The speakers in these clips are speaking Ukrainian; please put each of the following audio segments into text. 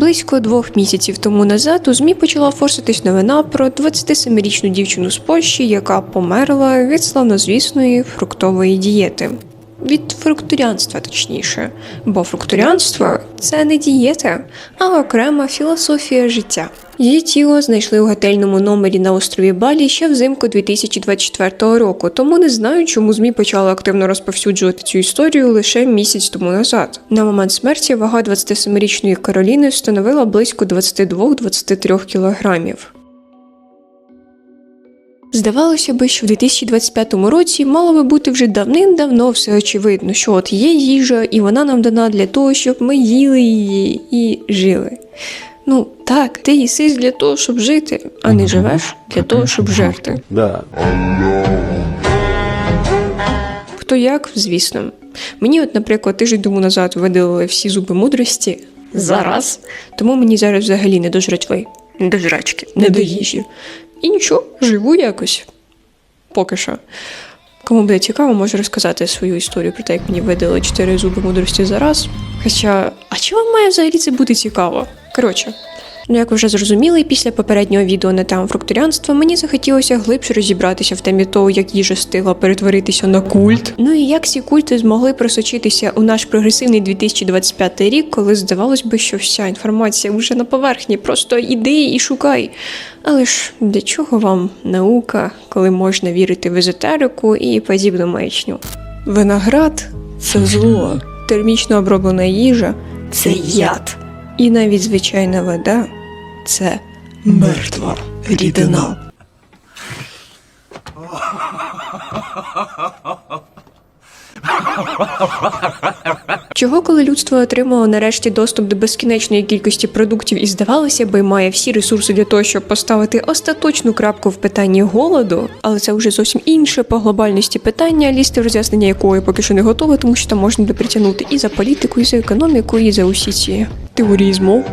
Близько двох місяців тому назад у ЗМІ почала форситись новина про 27-річну дівчину з Польщі, яка померла від славнозвісної фруктової дієти. Від фрукторіанства, точніше, бо фрукторіанство це не дієта, а окрема філософія життя. Її тіло знайшли у готельному номері на острові Балі ще взимку 2024 року, тому не знаю, чому ЗМІ почали активно розповсюджувати цю історію лише місяць тому назад. На момент смерті вага 27-річної Кароліни становила близько 22-23 кілограмів. Здавалося би, що в 2025 році мало би бути вже давним-давно все очевидно, що от є їжа, і вона нам дана для того, щоб ми їли її і жили. Ну так, ти їсиш для того, щоб жити, а не живеш для того, щоб жерти. Да. Хто як, звісно. Мені, от, наприклад, тиждень тому назад видалили всі зуби мудрості зараз. Тому мені зараз взагалі не до жратви, не до жрачки, не до їжі. І нічого, живу якось. Поки що. Кому буде цікаво, можу розказати свою історію про те, як мені видали чотири зуби мудрості зараз. Хоча, а чи вам має взагалі це бути цікаво? Коротше, ну як ви вже зрозуміли, після попереднього відео на тему фрукторіанства мені захотілося глибше розібратися в темі того, як їжа встигла перетворитися на культ. Ну і як ці культи змогли просочитися у наш прогресивний 2025 рік, коли здавалось би, що вся інформація вже на поверхні, просто іди і шукай. Але ж для чого вам наука, коли можна вірити в езотерику і подібну маячню? Виноград це зло, термічно оброблена їжа це яд. І навіть звичайна вода це мертва рідина. Чого, коли людство отримало нарешті доступ до безкінечної кількості продуктів і здавалося би, має всі ресурси для того, щоб поставити остаточну крапку в питанні голоду, але це вже зовсім інше по глобальності питання, лізти в роз'яснення якої поки що не готове, тому що там можна притягнути і за політику, і за економіку, і за усі ці теорії змов.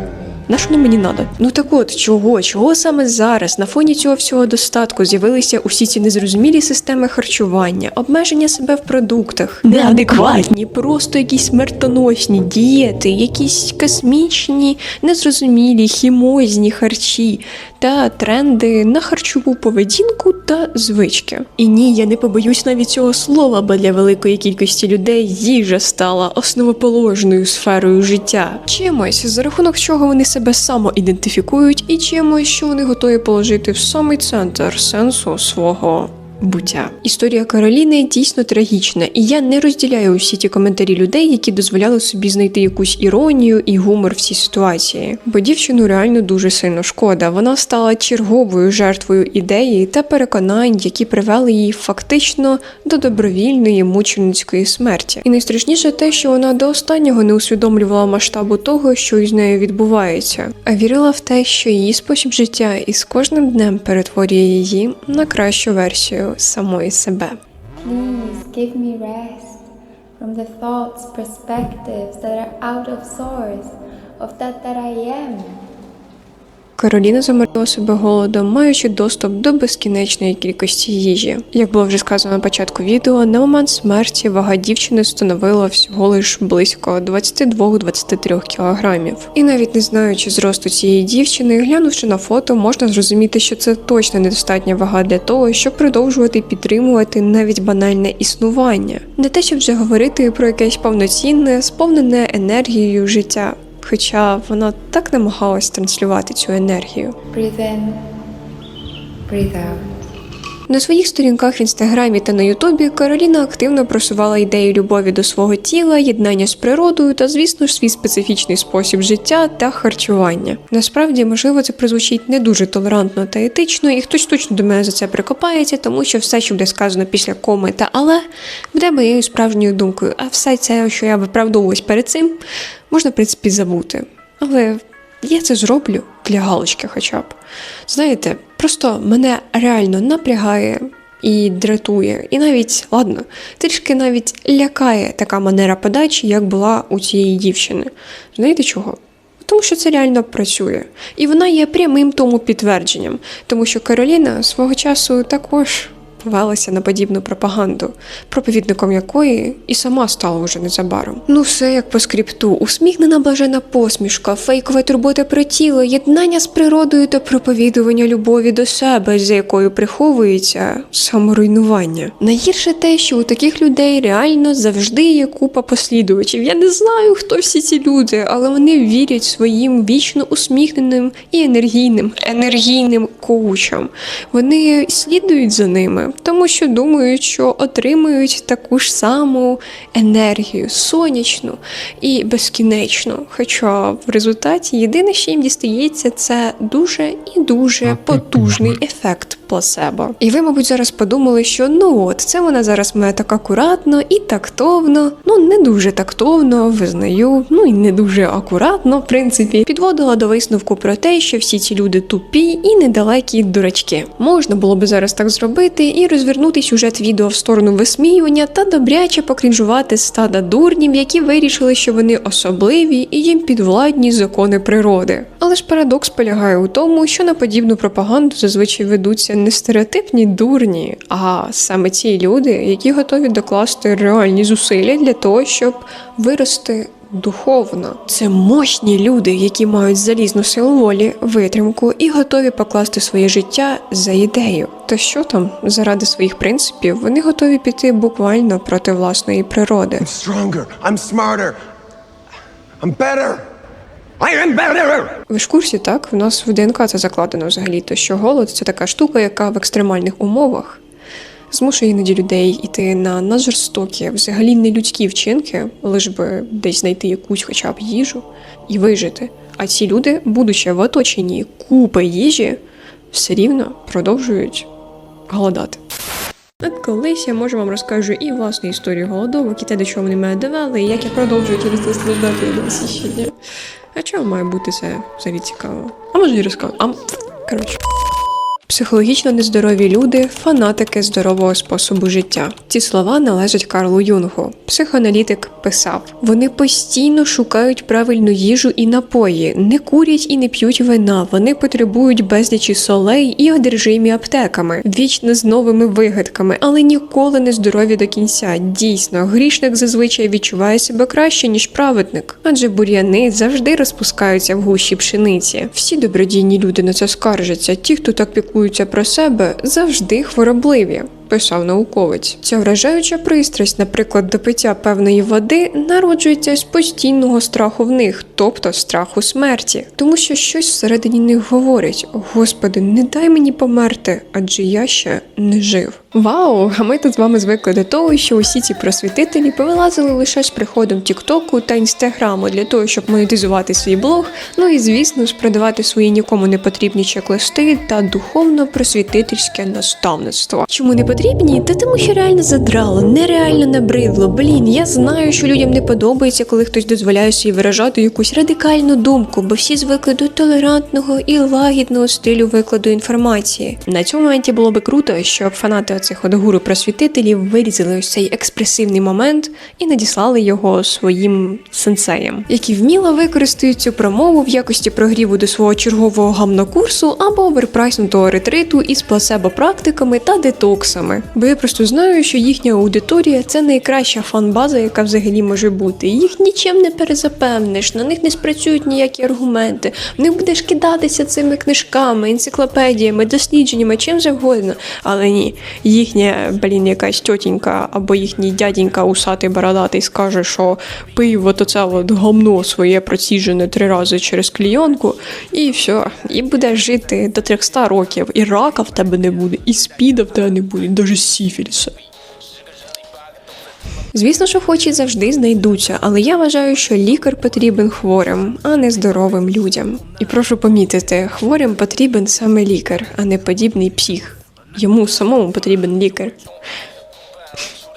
На що воно мені надо? Ну так от, чого? Чого саме зараз на фоні цього всього достатку з'явилися усі ці незрозумілі системи харчування, обмеження себе в продуктах, неадекватні, просто якісь смертоносні дієти, якісь космічні, незрозумілі, хімозні харчі та тренди на харчову поведінку та звички. І ні, я не побоюсь навіть цього слова, бо для великої кількості людей їжа стала основоположною сферою життя. Чимось, за рахунок чого вони себе самоідентифікують, і чимось, що вони готові положити в самий центр сенсу свого. Буття історія Кароліни дійсно трагічна, і я не розділяю усі ті коментарі людей, які дозволяли собі знайти якусь іронію і гумор в цій ситуації. Бо дівчину реально дуже сильно шкода. Вона стала черговою жертвою ідеї та переконань, які привели її фактично до добровільної мученицької смерті. І найстрашніше те, що вона до останнього не усвідомлювала масштабу того, що із нею відбувається, а вірила в те, що її спосіб життя із кожним днем перетворює її на кращу версію самої себе. Please give me rest from the thoughts, perspectives that are out of source of that that I am. Кароліна заморила себе голодом, маючи доступ до безкінечної кількості їжі. Як було вже сказано на початку відео, на момент смерті вага дівчини становила всього лиш близько 22-23 кілограмів. І навіть не знаючи зросту цієї дівчини, глянувши на фото, можна зрозуміти, що це точно недостатня вага для того, щоб продовжувати підтримувати навіть банальне існування, не те, щоб вже говорити про якесь повноцінне, сповнене енергією життя. Хоча вона так намагалась транслювати цю енергію. Breathe in, breathe out. На своїх сторінках в інстаграмі та на Ютубі Кароліна активно просувала ідеї любові до свого тіла, єднання з природою та, звісно ж, свій специфічний спосіб життя та харчування. Насправді, можливо, це прозвучить не дуже толерантно та етично, і хтось точно до мене за це прикопається, тому що все, що буде сказано після коми та але, буде моєю справжньою думкою. А все це, що я виправдовувалась перед цим, можна в принципі забути. Але я це зроблю для галочки хоча б. Знаєте, просто мене реально напрягає і дратує. І навіть, ладно, трішки навіть лякає така манера подачі, як була у цієї дівчини. Знаєте чого? Тому що це реально працює. І вона є прямим тому підтвердженням, тому що Кароліна свого часу також повелася на подібну пропаганду, проповідником якої і сама стала уже незабаром. Ну, все як по скрипту, усміхнена блажена посмішка, фейкова турбота про тіло, єднання з природою та проповідування любові до себе, за якою приховується саморуйнування. Найгірше те, що у таких людей реально завжди є купа послідувачів. Я не знаю, хто всі ці люди, але вони вірять своїм вічно усміхненим і енергійним, енергійним коучам. Вони слідують за ними, тому що думають, що отримують таку ж саму енергію, сонячну і безкінечну. Хоча в результаті єдине, що їм дістається, це дуже і дуже потужний ефект плацебо. І ви, мабуть, зараз подумали, що ну от це вона зараз має так акуратно і тактовно, ну не дуже тактовно, визнаю, ну і не дуже акуратно, в принципі, підводила до висновку про те, що всі ці люди тупі і недалекі дурачки. Можна було би зараз так зробити і розвернути сюжет відео в сторону висміювання та добряче покрінжувати стада дурнів, які вирішили, що вони особливі і їм підвладні закони природи. Але ж парадокс полягає у тому, що на подібну пропаганду зазвичай ведуться не стереотипні дурні, а саме ті люди, які готові докласти реальні зусилля для того, щоб вирости духовно. Це мощні люди, які мають залізну силу волі, витримку і готові покласти своє життя за ідею. Та що там, заради своїх принципів, вони готові піти буквально проти власної природи. I'm stronger. I'm smarter. I'm better. I am better. Ви ж в курсі, так? У нас в ДНК це закладено взагалі, то що голод це така штука, яка в екстремальних умовах змушує іноді людей іти на наджорстокі, взагалі нелюдські вчинки, лиш би десь знайти якусь хоча б їжу і вижити. А ці люди, будучи в оточенні купи їжі, все рівно продовжують голодати. От колись я може вам розкажу і власну історію голодовок, і те, до чого вони мене довели, і як я продовжую через це страждати і досі. А чого має бути це взагалі цікаво? А може і розкажу. А коротше. Психологічно нездорові люди фанатики здорового способу життя. Ці слова належать Карлу Юнгу. Психоаналітик писав: вони постійно шукають правильну їжу і напої, не курять і не п'ють вина. Вони потребують безлічі солей і одержимі аптеками, вічно з новими вигадками, але ніколи не здорові до кінця. Дійсно, грішник зазвичай відчуває себе краще ніж праведник, адже бур'яни завжди розпускаються в гущі пшениці. Всі добродійні люди на це скаржаться. Ті, хто так піклується про себе, завжди хворобливі. Писав науковець. Ця вражаюча пристрасть, наприклад, до пиття певної води, народжується з постійного страху в них, тобто страху смерті, тому що щось всередині них говорить: Господи, не дай мені померти, адже я ще не жив. Вау! А ми тут з вами звикли до того, що усі ці просвітителі повилазили лише з приходом Тіктоку та Інстаграму для того, щоб монетизувати свій блог, ну і звісно ж продавати свої нікому не потрібні чек-листи та духовно-просвітительське наставництво. Чому не потрібні? Та тому, що реально задрало, нереально набридло. Блін, я знаю, що людям не подобається, коли хтось дозволяє собі виражати якусь радикальну думку, бо всі звикли до толерантного і лагідного стилю викладу інформації. На цьому моменті було би круто, щоб фанати оцих от гуру просвітителів вирізали ось цей експресивний момент і надіслали його своїм сенсеям, які вміло використають цю промову в якості прогріву до свого чергового гамнокурсу або оверпрайснутого ретриту із плацебо-практиками та детоксами. Бо я просто знаю, що їхня аудиторія це найкраща фан-база, яка взагалі може бути. Їх нічим не перезапевниш, на них не спрацюють ніякі аргументи. В них будеш кидатися цими книжками, енциклопедіями, дослідженнями, чим завгодно. Але ні, їхня, блін, якась тьотінька або їхній дядінька усатий бородатий скаже, що пий от оце от гамно своє проціжене три рази через клійонку, і все, і будеш жити до 300 років, і рака в тебе не буде, і спіда в тебе не буде, навіть сіфіліса. Звісно, що хочі завжди знайдуться, але я вважаю, що лікар потрібен хворим, а не здоровим людям. І прошу помітити, хворим потрібен саме лікар, а не подібний псих. Йому самому потрібен лікар.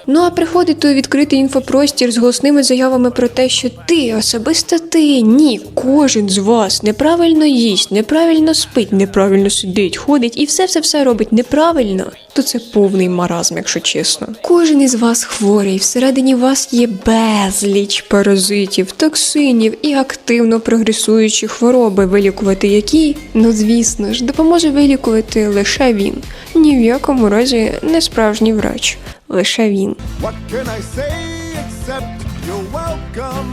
Ну а приходить у відкритий інфопростір з голосними заявами про те, що ти особисто ти, ні, кожен з вас неправильно їсть, неправильно спить, неправильно сидить, ходить і все все все робить неправильно. То це повний маразм, якщо чесно. Кожен із вас хворий, всередині вас є безліч паразитів, токсинів і активно прогресуючі хвороби, вилікувати які, ну звісно ж, допоможе вилікувати лише він. Ні в якому разі не справжній врач, лише він. What can I say except?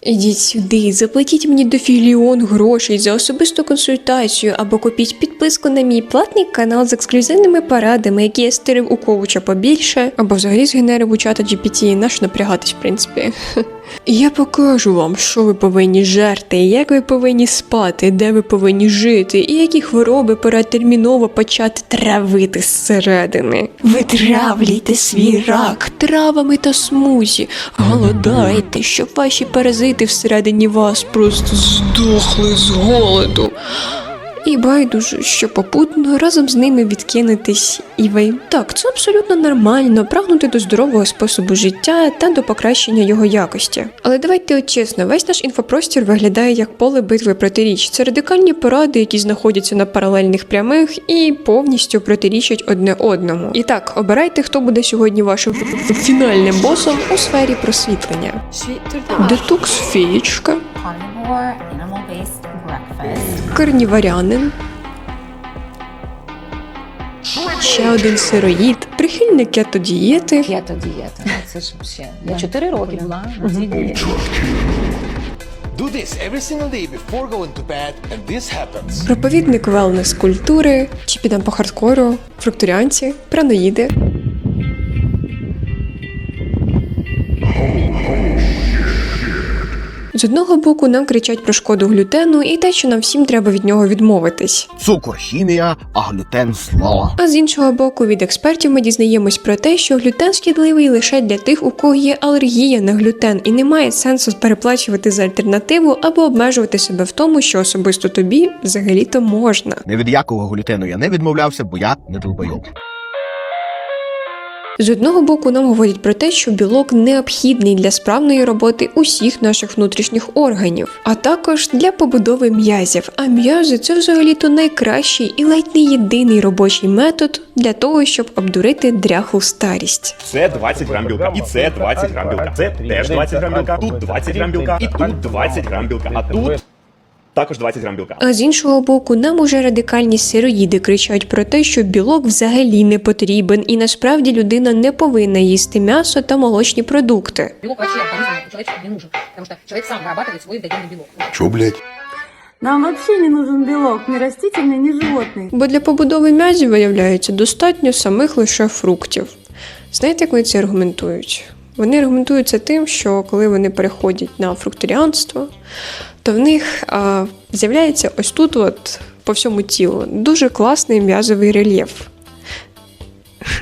Ідіть сюди, заплатіть мені дофіліон грошей за особисту консультацію або купіть підписку на мій платний канал з ексклюзивними порадами, які я стирив у ковуча побільше, або взагалі згенерив у чата GPT, наш напрягатись, в принципі. Я покажу вам, що ви повинні жерти, як ви повинні спати, де ви повинні жити, і які хвороби пора терміново почати травити зсередини. Ви травлюйте свій рак травами та смузі, голодайте, щоб ваші паразити всередині вас просто здохли з голоду. І байдуже, що попутно разом з ними відкинетесь і ви. Так, це абсолютно нормально прагнути до здорового способу життя та до покращення його якості. Але давайте от чесно, весь наш інфопростір виглядає як поле битви протиріч. Це радикальні поради, які знаходяться на паралельних прямих і повністю протирічать одне одному. І так, обирайте, хто буде сьогодні вашим фінальним босом у сфері просвітлення. Детокс феєчка, carnivore, animal-based breakfast. Карніварянин. Ще один сироїд, прихильник кетодієти, Кето дієта. Ну, Це ж ще. Я 4 роки була на цій дієті. Do this every single day before going to bed, and this happens. проповідник велнес культури, чи підемо по хардкору, фрукторіанці, праноїди. З одного боку нам кричать про шкоду глютену і те, що нам всім треба від нього відмовитись. Цукор хімія, а глютен зло. А з іншого боку, від експертів ми дізнаємось про те, що глютен шкідливий лише для тих, у кого є алергія на глютен, і немає сенсу переплачувати за альтернативу або обмежувати себе в тому, що особисто тобі взагалі-то можна. Не від якого глютену я не відмовлявся, бо я не долбойоб. З одного боку, нам говорять про те, що білок необхідний для справної роботи усіх наших внутрішніх органів, а також для побудови м'язів. А м'язи це взагалі-то найкращий і ледь не єдиний робочий метод для того, щоб обдурити дряхлу старість. Це 20 грам білка, і це 20 грам білка. Це теж 20 грам білка, тут 20 грам білка, і тут 20 грам білка, а тут також 20 грам білка. А з іншого боку, нам уже радикальні сироїди кричать про те, що білок взагалі не потрібен, і насправді людина не повинна їсти м'ясо та молочні продукти. Белок вообще организму человечеству не нужен, потому что человек сам вырабатывает свой эндогенный белок. Чё, блядь? Нам вообще не нужен белок, ни растительный, ни животный. Бо для побудови м'язів, виявляється, достатньо самих лише фруктів. Знаєте, як вони це аргументують? Вони аргументують це тим, що коли вони переходять на фрукторіанство, то в них а, з'являється ось тут, от, по всьому тілу, дуже класний м'язовий рельєф.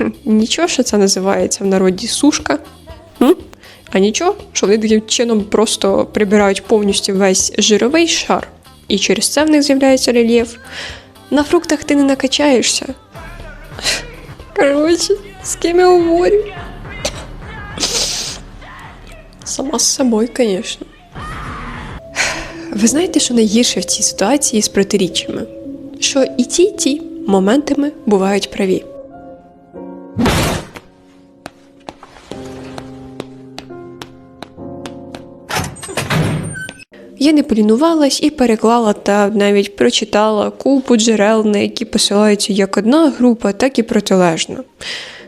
Нічого, що це називається в народі сушка. А нічого, що вони таким чином просто прибирають повністю весь жировий шар, і через це в них з'являється рельєф. На фруктах ти не накачаєшся. Коротше, з ким я говорю? Сама з собою, звісно. Ви знаєте, що найгірше в цій ситуації з протиріччями? Що і ті, і ті моментами бувають праві. Я не полінувалась і переклала та навіть прочитала купу джерел, на які посилаються як одна група, так і протилежна.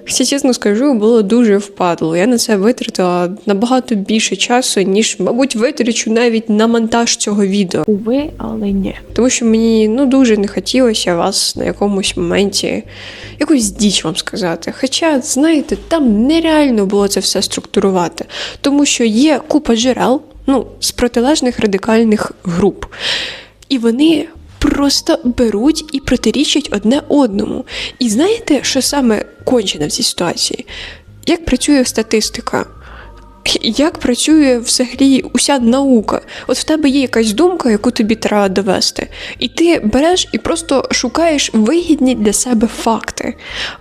Хоча, чесно скажу, було дуже впадло. Я на це витратила набагато більше часу, ніж, мабуть, витрачу навіть на монтаж цього відео. Уви, але ні. Тому що мені ну дуже не хотілося вас на якомусь моменті якусь діч вам сказати. Хоча, знаєте, там нереально було це все структурувати, тому що є купа джерел ну, з протилежних радикальних груп. І вони просто беруть і протирічать одне одному. І знаєте, що саме кончено в цій ситуації? Як працює статистика? Як працює взагалі уся наука? От в тебе є якась думка, яку тобі треба довести, і ти береш і просто шукаєш вигідні для себе факти.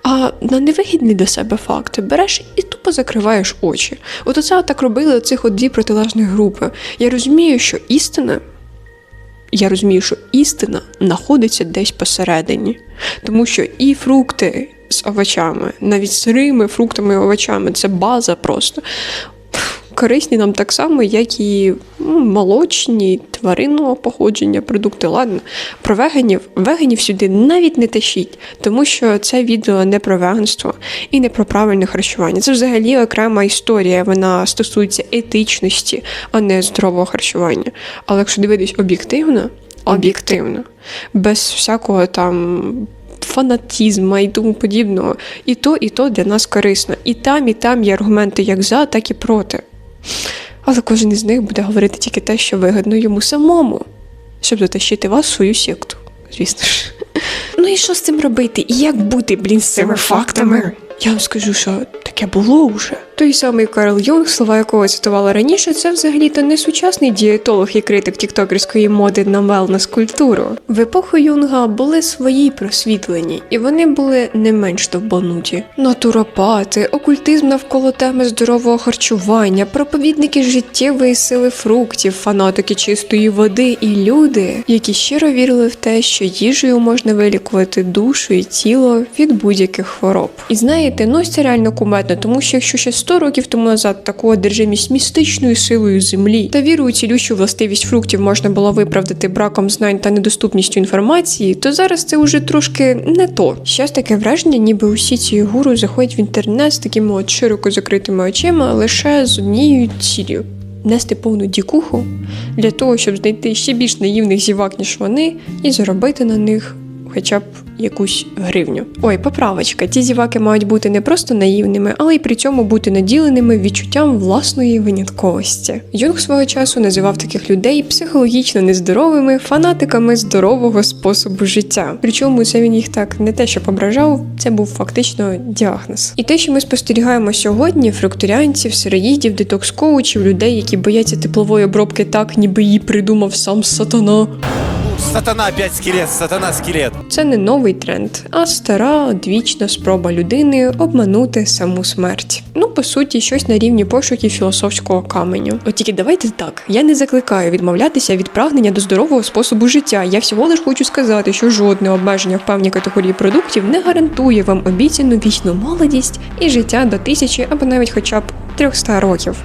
А на невигідні для себе факти береш і тупо закриваєш очі. От оце так робили цих от дві протилежних групи. Я розумію, що істина. Я розумію, що істина знаходиться десь посередині, тому що і фрукти, з овочами, навіть сирими фруктами і овочами. Це база просто. Корисні нам так само, як і м, молочні, тваринного походження продукти. Ладно, про веганів, веганів сюди навіть не тащіть, тому що це відео не про веганство і не про правильне харчування. Це взагалі окрема історія. Вона стосується етичності, а не здорового харчування. Але якщо дивитись об'єктивно, об'єктивно, без всякого там. Фанатізму і тому подібного, і то, і то для нас корисно. І там, і там є аргументи як за, так і проти. Але кожен із них буде говорити тільки те, що вигідно йому самому, щоб затащити вас в свою секту, звісно ж. Ну і що з цим робити? І як бути, блін, з цими фактами? Я вам скажу, що таке було вже. Той самий Карл Юнг, слова якого цитувала раніше, це взагалі-то не сучасний дієтолог і критик тіктокерської моди на wellness культуру. В епоху Юнга були свої просвітлені, і вони були не менш довбануті. Натуропати, окультизм навколо теми здорового харчування, проповідники життєвої сили фруктів, фанатики чистої води і люди, які щиро вірили в те, що їжею можна вилікувати душу і тіло від будь-яких хвороб. І знаєте, ну це реально кумедно, тому що якщо ще 100 років тому назад таку одержимість містичною силою землі та віру у цілющу властивість фруктів можна було виправдати браком знань та недоступністю інформації, то зараз це вже трошки не то. Щас таке враження, ніби усі ці гуру заходять в інтернет з такими от широко закритими очима лише з однією ціллю. Нести повну дікуху для того, щоб знайти ще більш наївних зівак, ніж вони, і заробити на них хоча б якусь гривню. Ой, поправочка, ті зіваки мають бути не просто наївними, але й при цьому бути наділеними відчуттям власної винятковості. Юнг свого часу називав таких людей психологічно нездоровими фанатиками здорового способу життя. Причому це він їх так не те, що ображав, це був фактично діагноз. І те, що ми спостерігаємо сьогодні, фрукторіанців, сироїдів, детокс-коучів, людей, які бояться теплової обробки так, ніби її придумав сам сатана. Сатана опять скелет, сатана скелет. Це не новий тренд, а стара одвічна спроба людини обманути саму смерть. Ну, по суті, щось на рівні пошуків філософського каменю. От тільки давайте так. Я не закликаю відмовлятися від прагнення до здорового способу життя. Я всього лиш хочу сказати, що жодне обмеження в певній категорії продуктів не гарантує вам обіцяну вічну молодість і життя до тисячі або навіть хоча б 300 років.